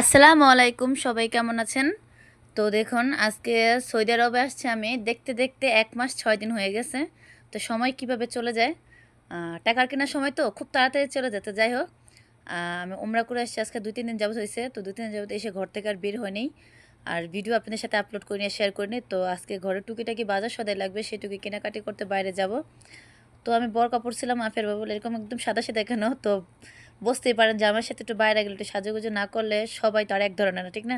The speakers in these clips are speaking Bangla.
আসসালামু আলাইকুম, সবাই কেমন আছেন? তো দেখুন, আজকে সৌদি আরবে আসছে আমি। দেখতে দেখতে এক মাস ছয় দিন হয়ে গেছে। তো সময় কীভাবে চলে যায়? টাকার কেনার সময় তো খুব তাড়াতাড়ি চলে যেতে যাই হোক। আমি ওমরা করে আসছি, আজকে দুই, তিন দিন যাবত হয়েছে। তো দুই, তিন দিন যাবত এসে ঘর থেকে আর বের হয়নি। আর ভিডিও আপনাদের সাথে আপলোড করে নিয়ে শেয়ার করে নিই তো আজকে ঘরের টুকিটাকি বাজার সদাই লাগবে, সেটুকি কেনাকাটি করতে বাইরে যাব। তো আমি বর কাপড় ছিলাম আফের বাবুল এরকম একদম সাদা সাদা কেন? তো বুঝতেই পারেন যে আমার সাথে একটু বাইরে গেলে একটু সাজুগুজু না করলে সবাই তো আর এক ধরনের না ঠিক না?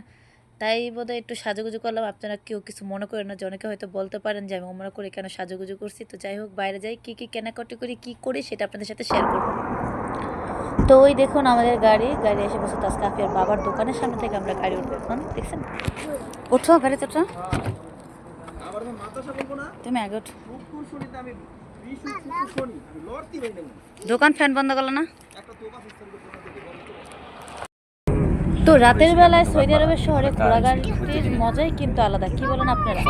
তাই বোধহয় একটু সাজুগুজু করলাম। আপনারা কেউ কিছু মনে করেন না যে অনেকে হয়তো বলতে পারেন যে আমি ওমরা করে কেন সাজুগুজু করছি। তো যাই হোক বাইরে যাই কী কী কেনাকাটি করি কী করি সেটা আপনাদের সাথে শেয়ার করব। তো ওই দেখুন আমাদের গাড়ি গাড়ি এসে বসে তাস কাফিয়ার বাবার দোকানের সামনে থেকে আমরা গাড়ি উঠবো এখন দেখছেন? ওঠো গাড়িতে ওঠো। তুমি আগে ওঠো। দোকান ফ্যান বন্ধ করল না। তো রাতের বেলায় সৌদি আরবের শহরে ঘোরাঘাটির মজাই কিন্তু আলাদা। কি বলেন আপনারা?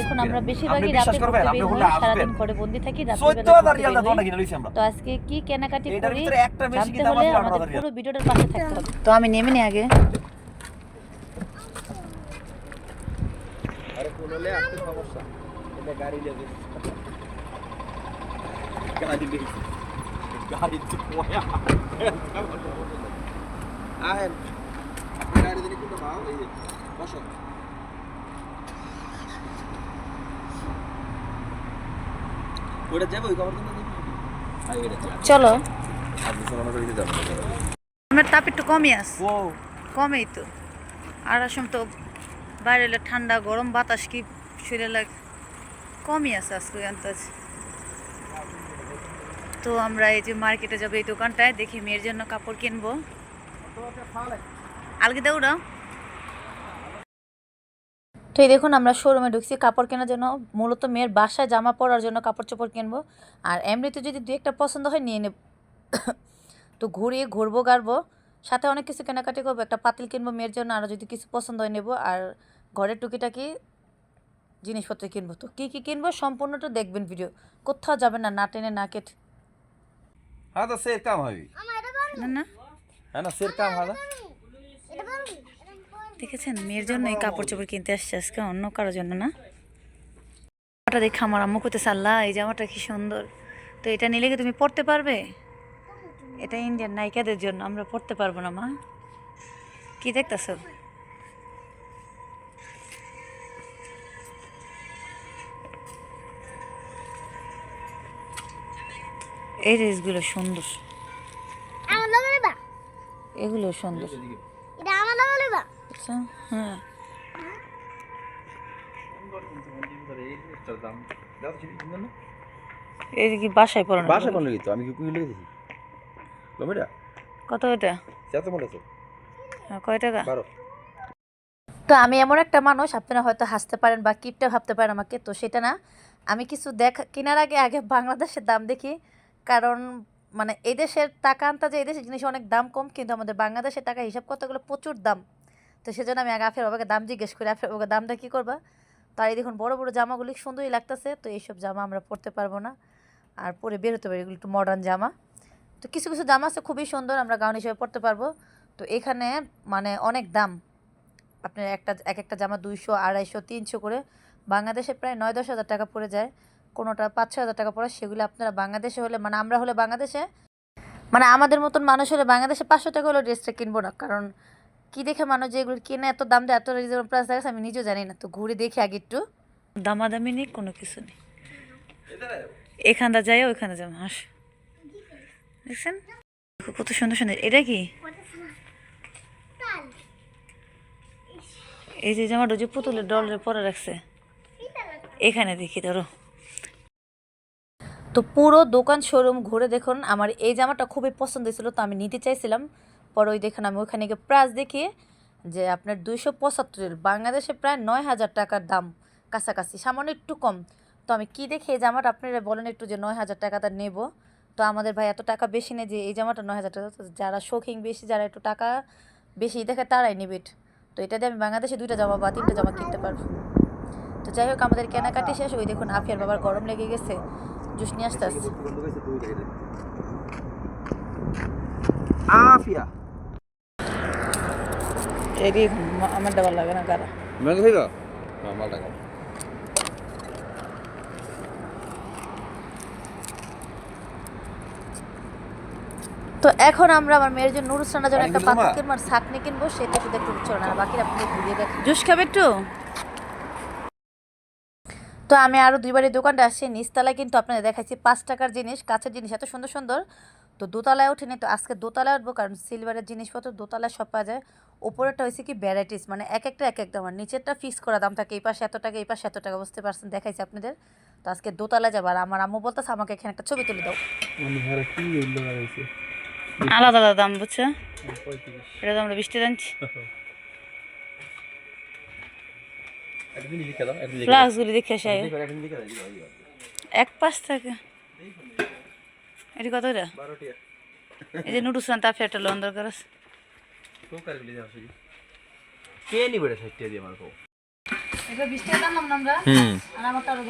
দেখুন আমরা বেশিরভাগই রাতে ঘুরতে বের হই সারাদিন ঘরে বন্দি থাকি রাতের তো আজকে কি কেনাকাটি করি? ভিতরে একটা বেশি জানতে হলে আমাদের পুরো ভিডিওটার পাশে থাকতে হবে। তো আমি নেমে নি আগে। আরে কোন হলে আসতে সমস্যা। এটা গাড়ি লেগে। ওটা যাব ওই কিন্তু চলো। আমার তাপ একটু কমই আছে। ও কমেই তো। আর আসম তো বাইরে ঠান্ডা গরম বাতাস কি শরীরে লাগে? কমই আছে আজকে আন্তাজ তো আমরা এই যে মার্কেটে যাব, এই দোকানটায় দেখি মেয়ের জন্য কাপড় কিনবো। আলগে দৌড়াও তো এই দেখুন, আমরা শোরুমে ঢুকছি, কাপড় কেনার জন্য। মূলত মেয়ের বাসায় জামা পরার জন্য কাপড় চোপড় কিনবো। আর এমনিতে যদি দু একটা পছন্দ হয়, নিয়ে নেব। তো ঘুরিয়ে ঘুরবো, গাড়বো। সাথে অনেক কিছু কেনাকাটি করব, একটা পাতিল কিনবো মেয়ের জন্য আরও যদি কিছু পছন্দ হয় নেব। আর ঘরের টুকিটাকি জিনিসপত্র কিনবো। তো কী কী কিনবো, সম্পূর্ণটা দেখবেন ভিডিও। কোথাও যাবেন না না টেনে, না কেটে। ಹದ ಸೇರ್ ಕಾಮ್ ಹಾವಿ না না হ্যাঁ না সের দেখেছেন মেয়ের জন্য এই কাপড় চোপড় কিনতে আসছে আজকে অন্য কারোর জন্য না জামাটা দেখে আমার আম্মু করতে সাল্লা এই জামাটা কি সুন্দর তো এটা নিলে কি তুমি পড়তে পারবে? এটা ইন্ডিয়ান নায়িকাদের জন্য আমরা পড়তে পারব না মা। কি দেখতেছো? এই ড্রেসগুলো সুন্দর। আমার এগুলো সুন্দর। এটা আমার আচ্ছা হ্যাঁ। এই কি বাসায় পড়ানো বাসা কোন লিখিত আমি কি কুই লিখেছি কমেটা কত এটা? কত মনে আছে হ্যাঁ, কয় টাকা? বারো। তো আমি এমন একটা মানুষ আপনারা হয়তো হাসতে পারেন বা কিপটা ভাবতে পারেন আমাকে তো সেটা না। আমি কিছু দেখা কেনার আগে আগে বাংলাদেশের দাম দেখি। কারণ মানে এই দেশের টাকা আনতে এই দেশের জিনিস অনেক দাম কম, কিন্তু আমাদের বাংলাদেশের টাকা হিসাব করতে গেলে প্রচুর দাম। তো সেজন্য আমি আগে আফের বাবাকে দাম জিজ্ঞেস করি আফের বাবাকে দামটা কী করবা? তার এই দেখুন, বড় বড় জামাগুলি সুন্দরই লাগতেছে। তো এইসব জামা আমরা পরতে পারব না। আর পরে বের হতে পারি, এগুলো একটু মডার্ন জামা। তো কিছু কিছু জামা আছে খুবই সুন্দর, আমরা গাউন হিসেবে পরতে পারব। তো এখানে মানে অনেক দাম। আপনার একটা, এক একটা জামা দুইশো, আড়াইশো, তিনশো করে। বাংলাদেশে প্রায় নয়, দশ হাজার টাকা পড়ে যায়। কোনোটা পাঁচ ছ হাজার টাকা পড়ে সেগুলো আপনারা বাংলাদেশে হলে মানে আমরা হলে বাংলাদেশে মানে আমাদের মতন মানুষ হলে বাংলাদেশে পাঁচশো টাকা হলে ড্রেসটা কিনবো না। কারণ কি দেখে মানুষ যে এগুলো কিনে এত দাম দেয় এত রিজনেবল প্রাইস দেখে আমি নিজেও জানি না। তো ঘুরে দেখি আগে একটু। দামাদামি নেই কোনো কিছু নেই। এখানটা যাই ওইখানে যাব হাস। দেখছেন? কত সুন্দর সুন্দর এটা কি? এই যে জামাটা যে পুতুলের ডলের পরে রাখছে। এখানে দেখি ধরো। তো পুরো দোকান শোরুম ঘুরে দেখুন। আমার এই জামাটা খুবই পছন্দ ছিল তো আমি নিতে চাইছিলাম। পরে ওই দেখুন, আমি ওখানে গিয়ে প্রাইস দেখি যে আপনার দুইশো পঁচাত্তরের বাংলাদেশে প্রায় নয় হাজার টাকার দাম কাছাকাছি, সামান্য একটু কম। তো আমি কি দেখে এই জামাটা আপনারা বলেন একটু যে নয় হাজার টাকাটা নেব। তো আমাদের ভাই এত টাকা বেশি নেই যে এই জামাটা নয় হাজার টাকা যারা শৌখিন বেশি, যারা একটু টাকা বেশি দেখে তারাই নেবে। তো এটা দিয়ে আমি বাংলাদেশে দুইটা জামা বা তিনটা জামা কিনতে পারব। তো যাই হোক, আমাদের কেনাকাটি শেষ, ওই দেখুন, আফিয়ার বাবার গরম লেগে গেছে। জুস নিয়ে আসতে আসছে আফিয়া এরই আমার ডাবার লাগে না ম্যাঙ্গো হ্যাঁ মাল তো এখন আমরা আমার মেয়ের জন্য নুরুস রান্নার জন্য একটা মা? কিনবো আর ছাকনি কিনবো সেটা শুধু একটু চলে না বাকি আপনি ঘুরিয়ে দেখ জুস খাবে একটু? তো আমি আরও দুইবার এই দোকানটা আসছি নিচতলায় কিন্তু আপনাদের দেখাচ্ছি পাঁচ টাকার জিনিস কাছের জিনিস এত সুন্দর সুন্দর। তো দোতলায় ওঠেনি তো আজকে দোতলায় উঠবো কারণ সিলভারের জিনিসপত্র দোতলায় সব পাওয়া যায়। উপরেরটা হয়েছে কি ভ্যারাইটিস মানে এক একটা এক এক দাম আর নিচেরটা ফিক্স করা দাম থাকে এই পাশে এত টাকা এই পাশে এত টাকা বুঝতে পারছেন? দেখাইছি আপনাদের। তো আজকে দোতলায় যাব আর আমার আম্মু বলতেছে আমাকে এখানে একটা ছবি তুলে দাও। আলাদা আলাদা দাম বুঝছ? এটা তো আমরা বৃষ্টি জানছি একটা জিনিস লিখে দাও একটা জিনিস লিখে দাও ফ্লাক্সগুলি দেখে আসে। এক পাশ থেকে। এটি কত এটা? বারোটিয়া। এই যে লোন দরকার আছে। তো আরও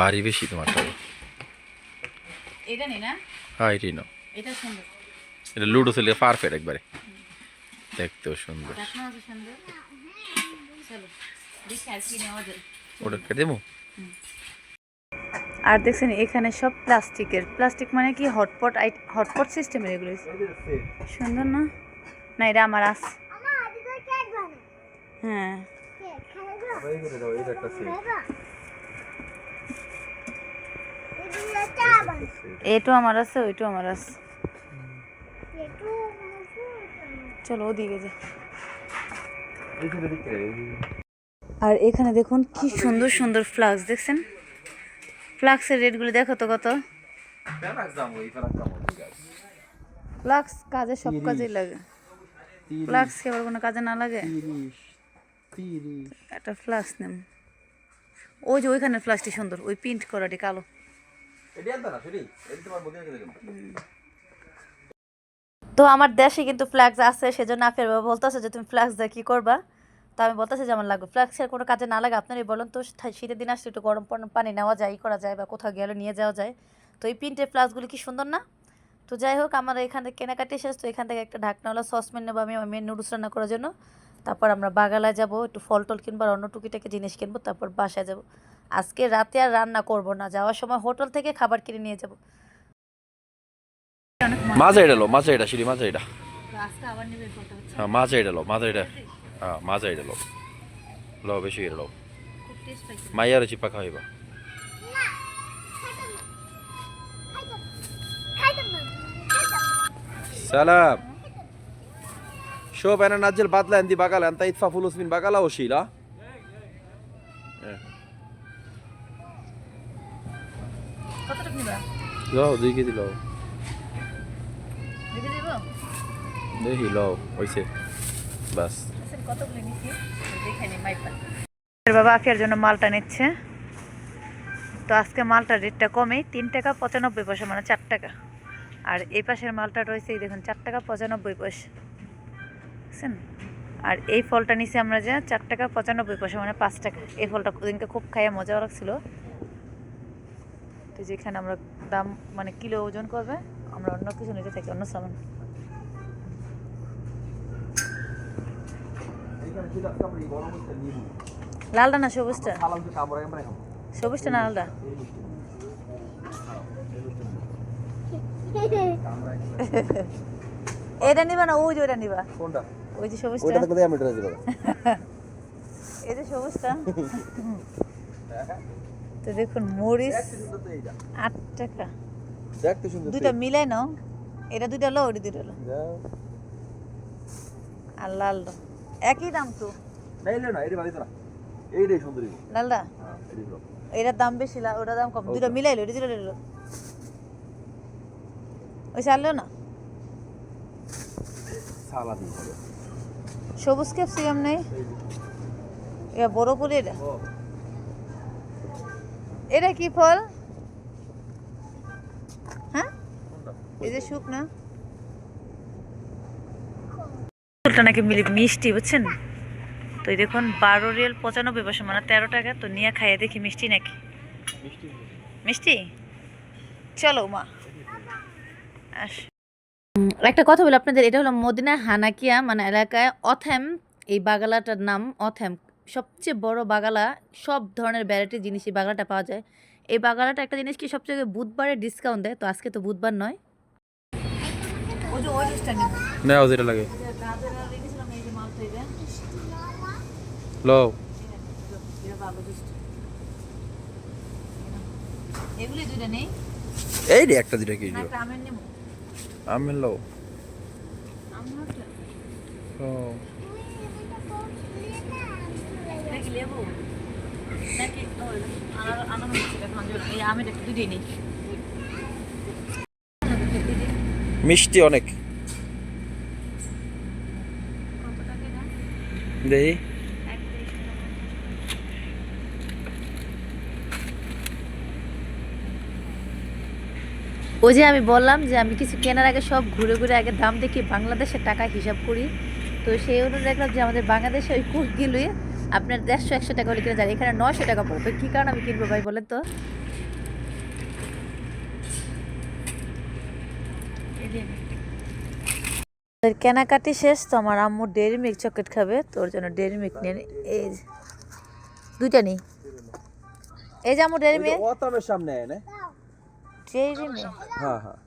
ভারী বেশি। তোমার টাকা এটা নেই না? হ্যাঁ এটাই নাও। এটা সুন্দর। এটা লুডো ছেলে পারফেক্ট একবারে। দেখতেও সুন্দর। সুন্দর। চলো। ওটা কেটে দেবো? আর দেখছেন এখানে সব প্লাস্টিকের। প্লাস্টিক মানে কি? হটপট হটপট সিস্টেমের এগুলো। সুন্দর না? না এটা আমার বানায় হ্যাঁ। এটাও আমার আছে ওইটাও আমার আছে। চলো ওদিকে যা আর এখানে দেখুন কি সুন্দর সুন্দর ফ্লাক্স দেখছেন? ফ্লাক্সের রেটগুলো দেখো তো কত? ফ্লাক্স কাজে সব কাজেই লাগে। ফ্লাক্স কি আবার কোনো কাজে না লাগে? একটা ফ্লাক্স নেম ওই যে ওইখানে ফ্লাক্সটি সুন্দর ওই প্রিন্ট করাটি কালো। তো আমার দেশে কিন্তু ফ্ল্যাক্স আছে সেজন্য আফের বাবা বলতেছে যে তুমি ফ্ল্যাক্স দিয়ে কী করবা? তো আমি বলতেছি যে আমার লাগবে ফ্ল্যাক্সের কোনো কাজে না লাগে আপনারই বলুন তো শীতের দিন আসলে একটু গরম পানি নেওয়া যায় করা যায় বা কোথাও গেলে নিয়ে যাওয়া যায়। তো এই প্রিন্টের ফ্লাক্সগুলি কি সুন্দর না? তো যাই হোক আমার এখান থেকে কেনাকাটি শেষ তো এখান থেকে একটা ঢাকনাওয়ালা সসপ্যান নেব আমি আমার মেয়ের নুডলস রান্না করার জন্য। তারপর আমরা বাগালায় যাব একটু ফল টল কিনবো আর অন্য টুকিটাকি জিনিস কিনবো তারপর বাসায় যাব। আজকে রাতে আর রান্না করব না যাওয়ার সময় হোটেল থেকে খাবার কিনে নিয়ে যাব। মাজা এটা লো মাজা এটা সিঁড়ি মাজা এটা হ্যাঁ মাজা এটা লো মাজা এটা হ্যাঁ মাজা এটা লো লো বেশি এটা লো খুব টেস্ট পাইছি মাইয়ার চিপা খাইবা খাইতাম না খাইতাম سلام شوف انا نزل بدله عندي بقاله انت يدفع فلوس من بقاله وشيل ها কতটুকু নিবা لو دي كده لو দিতে বাবা আফিয়ার জন্য মালটা নিচ্ছে। তো আজকে মালটার রেটটা কমে তিন টাকা পঁচানব্বই পয়সা মানে চার টাকা। আর এই পাশের মালটা রয়েছে, এই দেখুন, চার টাকা পঁচানব্বই পয়সা। বুঝছেন? আর এই ফলটা নিচে আমরা যে চার টাকা পঁচানব্বই পয়সা মানে পাঁচ টাকা। এই ফলটা ওদিনকে খুব খাইয়া মজাও লাগছিল। তো যেখানে আমরা দাম মানে কিলো ওজন করবে, আমরা অন্য কিছু নিতে থাকি, অন্য সামান। লালটা না সবুজটা? সবুজটা না লালটা এটা নিবা না? ওই যে ওইটা নিবা। কোনটা? ওই যে সবুজটা। তো কোথায় আমি ড্রেস দিলাম এই যে সবুজটা। তো দেখুন মরিচ আট টাকা। দেখতে সুন্দর দুইটা মিলাই নাও। এটা দুইটা লো ওটা দুইটা লো। আর লাল। একই দাম তো। নাই না এইটা ভালো না এইটাই সুন্দর। লালটা হ্যাঁ এটার দাম বেশি লা- ওটার দাম কম। দুটো মিলাইলো এটা দুটো নিলো ওই চাললো না? সালাদি ভালো সবুজ ক্যাপসিকাম নেই? এটা বড় করে এটা? এটা কি ফল? হ্যাঁ? এই যে। শুকনা। ফুলটা নাকি মিলি মিষ্টি বুঝছেন? তো এই দেখুন বারো রিয়াল পঁচানব্বই পয়সা মানে তেরো টাকা। তো নিয়ে খাইয়ে দেখি মিষ্টি নাকি? মিষ্টি? চলো মা। আস। একটা কথা বলি আপনাদের এটা হলো মদিনা হানাকিয়া মানে এলাকায় অথেম এই বাগালাটার নাম অথেম। সবচেয়ে বড় বাগালা সব ধরনের ভ্যারাইটির জিনিস এই বাগালাটা পাওয়া যায়। এই বাগালাটা একটা জিনিস কি সবচেয়ে বুধবারে ডিসকাউন্ট দেয়? তো আজকে তো বুধবার নয়। লাগে। লো। এগুলি দুইটা নেই এই রে, একটা দুটা কি আমের নেব লো। ও এটা লেবু নাকি আনার আনার হচ্ছে নেই মিষ্টি অনেক কত টাকা এটা দেখি ওই যে আমি বললাম যে আমি কিছু কেনার আগে সব ঘুরে ঘুরে আগে দাম দেখি বাংলাদেশের টাকা হিসাব করি। তো সেই অনুযায়ী দেখলাম যে আমাদের বাংলাদেশে ওই কুক কুর্তিগুলোই আপনার দেড়শো, একশো টাকা হলে কিনে যায়। এখানে নশো টাকা পড়বে কী কারণে আমি কিনবো ভাই বলেন তো? আমাদের কেনাকাটি শেষ তো আমার আম্মু ডেয়ারি মিল্ক চকলেট খাবে তোর জন্য ডেয়ারি মিল্ক নিয়ে নি- এই। দুইটা নেই এই যে আম্মু ডেয়ারি মিল্ক ওতামের সামনে না। ডেয়ারি মিল্ক হ্যাঁ হ্যাঁ।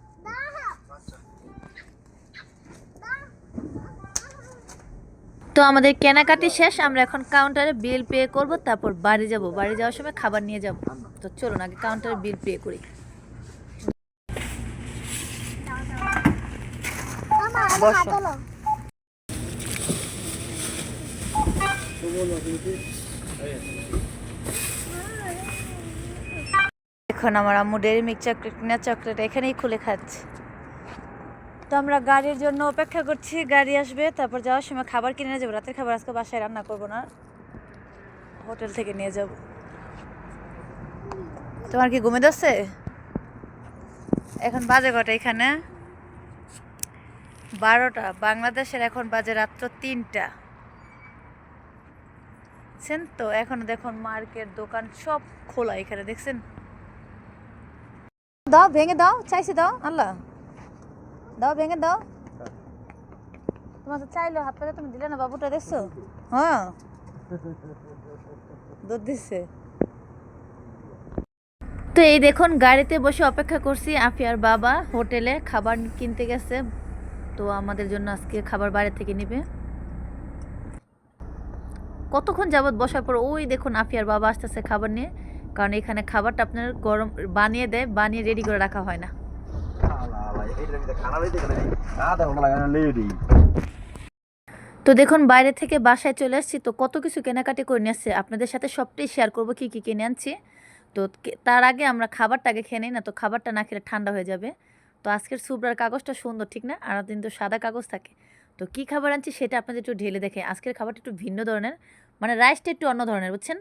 তো আমাদের কেনাকাটি শেষ আমরা এখন কাউন্টারে বিল পে করব তারপর বাড়ি যাব। বাড়ি যাওয়ার সময় খাবার নিয়ে যাব। তো চলুন আগে কাউন্টারে বিল পে করি। বসো। এখন আমার আম্মু ডেয়ারি মিল্ক চকলেট না চকলেট এখানেই খুলে খাচ্ছে। তো আমরা গাড়ির জন্য অপেক্ষা করছি, গাড়ি আসবে, তারপর যাওয়ার সময় খাবার কিনে যাব। রাতের খাবার আজকে বাসায় রান্না করব না, হোটেল থেকে নিয়ে যাব। তোমার কি ঘুমে যাচ্ছে এখন বাজে কটা এখানে? বারোটা, বাংলাদেশের এখন বাজে রাত্র তিনটা। দেখছেন তো? এখন দেখুন মার্কেট দোকান সব খোলা এখানে, দেখছেন? দাও, ভেঙে দাও, চাইছে দাও, আল্লাহ। দাও, ভেঙে দাও। তোমার চাইলো, হাত পাতে তুমি দিলে না বাবুটা, দেখছ? হ্যাঁ। দুধ দিচ্ছে তো এই দেখুন, গাড়িতে বসে অপেক্ষা করছি আফিয়ার বাবা হোটেলে খাবার কিনতে গেছে। তো আমাদের জন্য আজকে খাবার বাইরে থেকে নেবে। কতক্ষণ যাবৎ বসার পর ওই দেখুন আফিয়ার বাবা আসতেছে খাবার নিয়ে কারণ এখানে খাবারটা আপনার গরম বানিয়ে দেয় বানিয়ে রেডি করে রাখা হয় না। তো দেখুন বাইরে থেকে বাসায় চলে আসছি তো কত কিছু কেনাকাটি করে নিয়ে আসছে। আপনাদের সাথে সবটাই শেয়ার করব কি কি কিনে আনছি। তো তার আগে আমরা খাবারটা আগে খেয়ে নিই না তো খাবারটা না খেলে ঠান্ডা হয়ে যাবে। তো আজকের সুবরার কাগজটা সুন্দর ঠিক না? আর দিন তো সাদা কাগজ থাকে। তো কি খাবার আনছি সেটা আপনাদের একটু ঢেলে দেখে। আজকের খাবারটা একটু ভিন্ন ধরনের মানে রাইসটা একটু অন্য ধরনের বুঝছেন?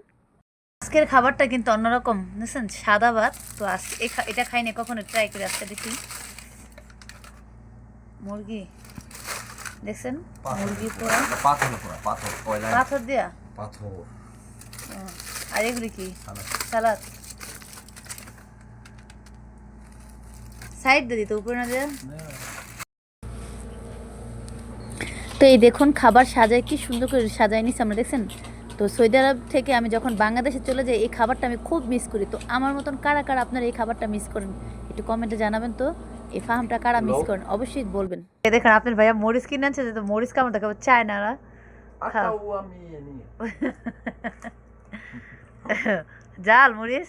আজকের খাবারটা কিন্তু অন্যরকম বুঝছেন? সাদা ভাত তো আজ এই খা- এটা খাইনি কখনো ট্রাই করে আজকে দেখি। মুরগি দেখছেন? মুরগি পোড়া। পাথর পোড়া পাথর পাথর দিয়া? পাথর। আর এগুলি কি? সালাদ? সাইড দিয়ে দিতে উপরে না দেয়া? তো এই দেখুন খাবার সাজায় কি সুন্দর করে সাজায় নিচ্ছে আমরা দেখছেন? তো সৌদি আরব থেকে আমি যখন বাংলাদেশে চলে যাই এই খাবারটা আমি খুব মিস করি। তো আমার মতন কারা কারা আপনারা এই খাবারটা মিস করেন? একটু কমেন্টে জানাবেন তো এই ফার্মটা কারা মিস করেন? অবশ্যই বলবেন। দেখেন আপনার ভাইয়া মরিচ কিনে আনছে তো মরিচ কেমন দেখাবো? চায় না না জাল মরিচ?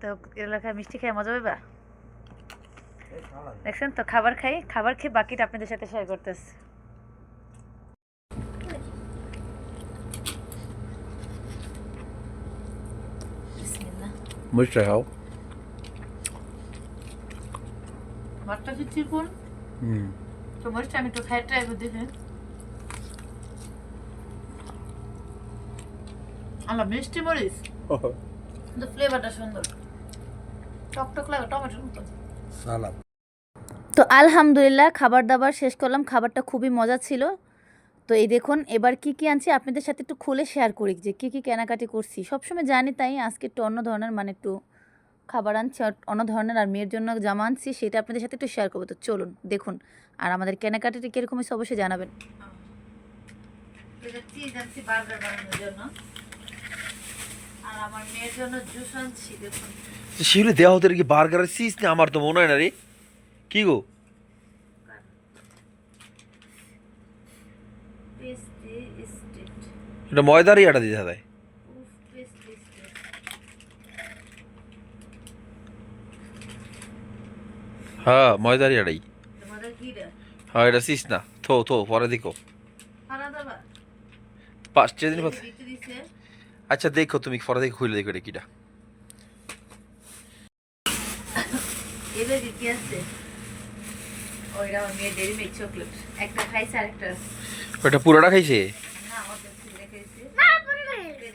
তো এলাকায় মিষ্টি খেয়ে মজা পাবা দেখছেন তো খাবার খাই খাবার খেয়ে বাকিটা আপনাদের সাথে শেয়ার করতেছি। ভাতটা কি হুম। তো আমি একটু খাই ট্রাই করে দেখি। আল্লাহ মিষ্টি মরিচ? ফ্লেভারটা সুন্দর। টকটক লাগে টমেটোর মতো। সালাদ তো আলহামদুলিল্লাহ খাবার দাবার শেষ করলাম খাবারটা খুবই মজা ছিল। তো এই দেখুন এবার কি কি আনছি আপনাদের সাথে একটু খুলে শেয়ার করি যে কি কি কেনাকাটি করছি। সবসময় জানি তাই আজকে একটু অন্য ধরনের মানে একটু খাবার আনছি অন্য ধরনের আর মেয়ের জন্য জামা আনছি সেটা আপনাদের সাথে একটু শেয়ার করব। তো চলুন দেখুন আর আমাদের কেনাকাটিটা কীরকম হয়েছে অবশ্যই জানাবেন। আর আমার মেয়ের জন্য জুস আনছি দেখুন। শিউলি দেওয়া হতে কি বার্গারের সিস না আমার তো মনে হয় না রে। কি গো? এটা ময়দারই আটা দিতে হয়। হ্যাঁ ময়দারই রে হ্যাঁ এটা সিস না। থো থো পরে দেখো। পাঁচ দিন আচ্ছা দেখো তুমি পরে দেখো খুলে দেখো এটা কিটা। কি আছে। ওইটা আমার ডেরি মিল্ক চকলেট একটা খাইছে আরেকটা আছে। ওটা পুরোটা খাইছে। না আমার কাছে রেখেছি না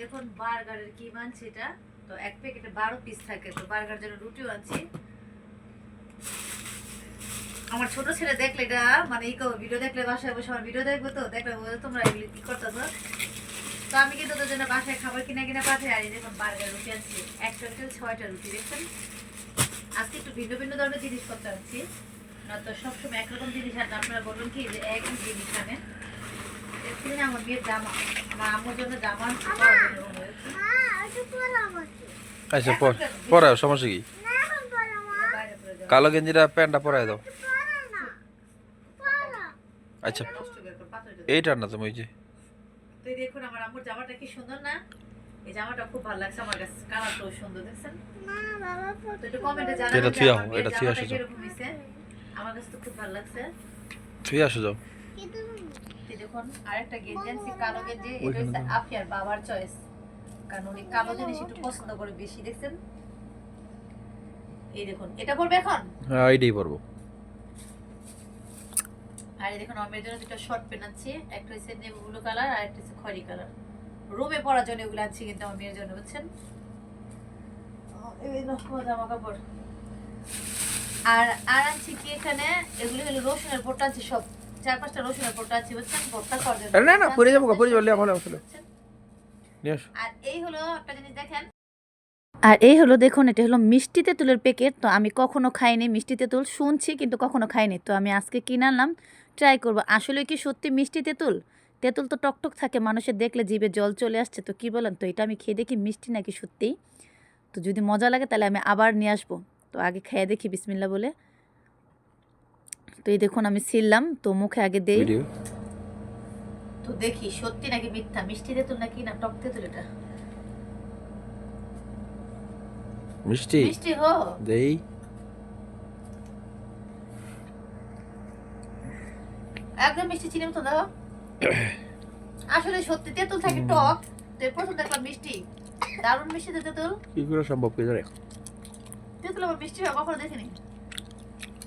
দেখুন বার্গারের কি মানছি এটা। তো এক প্যাকেটে বারো পিস থাকে। তো বার্গার জন্য রুটিও আনছি। আমার ছোট ছেলে দেখলে এটা মানে এই ভিডিও দেখলে বাসায় বসে আমার ভিডিও দেখবে তো? দেখলে বলে তোমরা এগুলি কি করতেছো? তো আমি কিন্তু তোদের জন্য বাসায় খাবার কিনা কিনা পাঠাই আর এই দেখুন বার্গার রুটি আনছি। এক প্যাকেটে ছয়টা রুটি দেখছেন? আজকে একটু ভিন্ন ভিন্ন ধরনের জিনিসপত্র আনছি। না তো সবসময় একরকম জিনিস আনেন আপনারা বলবেন কি যে একই জিনিস আনেন। আমার মেয়ের জামা। আমার আম্মুর জন্য জামা আচ্ছা পরাও সমস্যা কি। কালো গেঞ্জিটা প্যান্টটা পরাই দাও। আচ্ছা। এইটার না তুমি ওই যে। দেখুন আমার আম্মুর জামাটা কি সুন্দর না? এই জামাটা খুব ভালো লাগছে আমার কাছে কালারটাও সুন্দর দেখছেন? না বাবা তো একটু কমেন্টে এটা জানাবেন যে থুই আমার আও, মেয়ের এটা থুই আসো যাও। কীরকম হয়েছে আমার কাছে তো খুব ভালো লাগছে। তুই আসো যাও। দেখুন আরেকটা গেঞ্জি আনছি কালো গেঞ্জি এটা হচ্ছে আফিয়ার বাবার চয়েস কারণ উনি কালো জিনিস একটু পছন্দ করে বেশি দেখছেন? এই দেখুন এটা পড়বে এখন? হ্যাঁ এইটাই পরবো। আর এই দেখুন আমার জন্য দুটো শর্ট পেন আনছি একটা হচ্ছে নেভি ব্লু কালার আর একটা হচ্ছে খয়রি কালার। রুমে পরার জন্য এগুলো আনছি কিন্তু আমার মেয়ের জন্য বুঝছেন? জামা কাপড় আর আর আনছি কি এখানে? এগুলি হলো রসুনের পোটা আছে সব চার পাঁচটা রসুনের পোটা আনছি বুঝছেন? ভর্তা করার জন্য। না, না, পরে যাব পরে যাব, লে, ভালো, ভালো। বুঝছেন? নিয়ে আসো। আর এই হলো একটা জিনিস দেখেন। আর এই হলো দেখুন এটা হলো মিষ্টি তেঁতুলের প্যাকেট। তো আমি কখনো খাইনি মিষ্টি তেঁতুল শুনছি কিন্তু কখনো খাইনি। তো আমি আজকে কিনে আনলাম ট্রাই করব। আসলে কি সত্যি মিষ্টি তেঁতুল? তেঁতুল তো টকটক থাকে মানুষের দেখলে জিভে জল চলে আসছে তো কি বলেন? তো এটা আমি খেয়ে দেখি মিষ্টি নাকি সত্যি? তো যদি মজা লাগে তাহলে আমি আবার নিয়ে আসব। তো আগে খেয়ে দেখি বিসমিল্লা বলে। তো এই দেখুন আমি ছিললাম তো মুখে আগে দেই। তো দেখি সত্যি নাকি মিথ্যা? মিষ্টি তেঁতুল নাকি না টক তেঁতুল এটা? মিষ্টি? মিষ্টি হো। দেই। একদম মিষ্টি চিনি মতো দাও। আসলে সত্যি তেঁতুল থাকে টক তো প্রথম দেখলাম মিষ্টি। দারুণ মিষ্টি তেঁতুল। কি করে সম্ভব কি জানে? তেঁতুল আবার মিষ্টি হয় কখনো দেখিনি।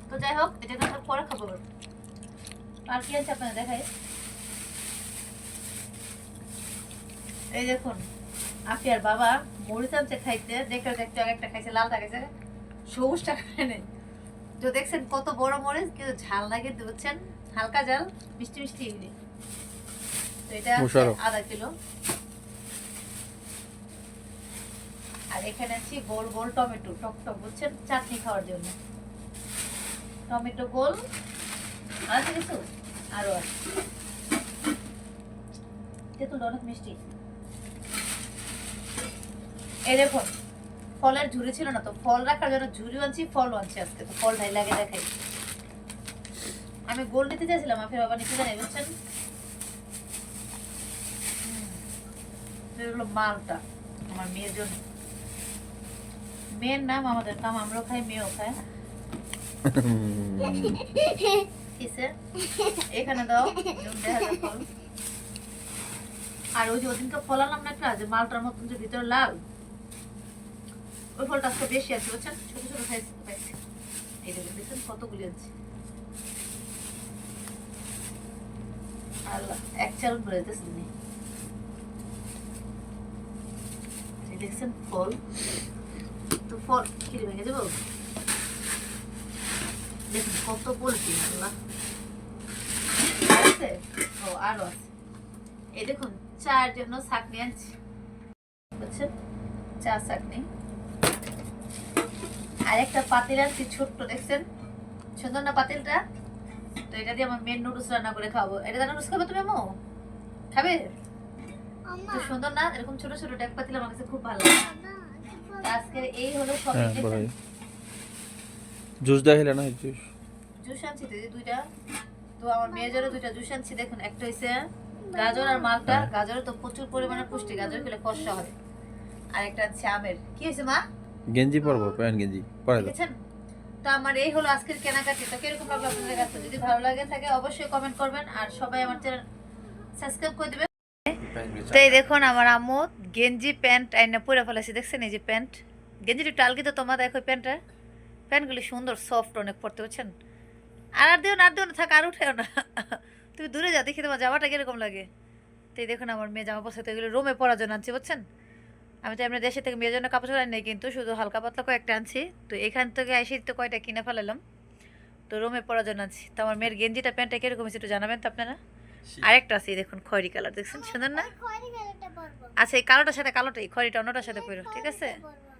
তো যাই হোক এটা পরে খাব। আর কি আছে আপনাদের দেখাই? এই দেখুন আফিয়ার বাবা মরিচ আনছে খাইতে দেখতে দেখতে একটা খাইছে লালটা খাইছে সবুজটা খায় নাই। তো দেখছেন কত বড় মরিচ কিন্তু ঝাল লাগে বুঝছেন? হালকা ঝাল মিষ্টি মিষ্টি এগুলি। তো এটা আধা কিলো। আর এখানে আছে গোল গোল টমেটো। টক টক বুঝছেন? চাটনি খাওয়ার জন্য। টমেটো গোল আছে কিছু? আরও আছে। অনেক মিষ্টি। এই দেখুন ফলের ঝুড়ি ছিল না তো? ফল রাখার জন্য ঝুড়ি আনছি ফল আনছি আজকে তো। ফল ঢাই লাগে দেখাই। আমি গোল নিতে চাইছিলাম আপনি বাবা নিতে জানি বুঝছেন হুম। এটা হলো মালটা আমার মেয়ের জন্য। মেয়ের নাম আমাদের নাম আমরাও খাই মেয়েও খায় এখানে দাও আর ওই যে ওদিনকে ফল আনলাম না একটা যে মালটার মতন যে ভিতরে লাল ওই ফলটা আজকে বেশি আছে বুঝছেন? ছোট ছোট সাইজ পাইছি এই দেখুন দেখছেন কতগুলি আছে। আল্লাহ এক চালন করে দিতেছেন নি এই দেখছেন ফল। তো ফল কিনে ভেঙে যাব দেখুন কত আর আছে? ও, আরও আছে। এই দেখুন, চার জন্য চাটনি আনছি। বুঝছেন? চা চাটনি আর একটা পাতিল আনছি, ছোট্ট, দেখছেন? সুন্দর না পাতিলটা? তো এটা দিয়ে আমার মেন নুডলস রান্না করে খাব এটা নুডলস খাবে তুমি আমো খাবে? তো সুন্দর না এরকম ছোট ছোট ট্যাগ পাতিল আমার কাছে খুব ভালো লাগে। আজকে এই হলো হ্যাঁ শপিং জুস দেখাইলে না জুস? জুস আনছি তো দুইটা। তো আমার মেয়ের জন্য দুইটা জুস আনছি দেখুন একটা হইছে গাজর আর মালটা। হ্যাঁ। গাজরে তো প্রচুর পরিমাণে পুষ্টি গাজর খেলে ফর্সা হয়। আর একটা হচ্ছে আমের। কি হয়েছে মা? গেঞ্জি পরবো প্যান্ট গেঞ্জি পরে দেখেছেন? তো আমার এই হলো আজকের কেনাকাটি। তো কীরকম লাগল আপনাদের কাছে? যদি ভালো লাগে থাকে অবশ্যই কমেন্ট করবেন। আর সবাই আমার চ্যানেল সাবস্ক্রাইব করে দিবেন। তো এই দেখুন আমার আম্মু গেঞ্জি প্যান্ট আইনা পরে ফেলেছি দেখছেন এই যে প্যান্ট? গেঞ্জির একটু আলগি তো তোমার দেখো প্যান্টটা। প্যান্টগুলি সুন্দর সফট অনেক পরতে বুঝছেন? আর আর দিও না আর দিও না থাক আর উঠেও না। তুমি দূরে যাও দেখি তোমার জামাটা কীরকম লাগে। তো এই দেখুন আমার মেয়ে জামা পছন্দ এগুলো রোমে পরার জন্য আনছি বুঝছেন? আমি তো এমনি দেশে থেকে মেয়ের জন্য কাপড় চোপড় আনি নাই কিন্তু শুধু হালকা পাতলা কয়েকটা আনছি। তো এখান থেকে এসে তো কয়টা কিনে ফেলালাম তো রোমে পরার জন্য আনছি। তো আমার মেয়ের গেঞ্জিটা প্যান্টটা কীরকম হয়েছে একটু জানাবেন তো আপনারা? আরেকটা আছে দেখুন খয়েরি কালার দেখছেন? সুন্দর না? আচ্ছা এই কালোটার সাথে কালোটাই খয়েরিটা অন্যটার সাথে পড়ো ঠিক আছে? পরবো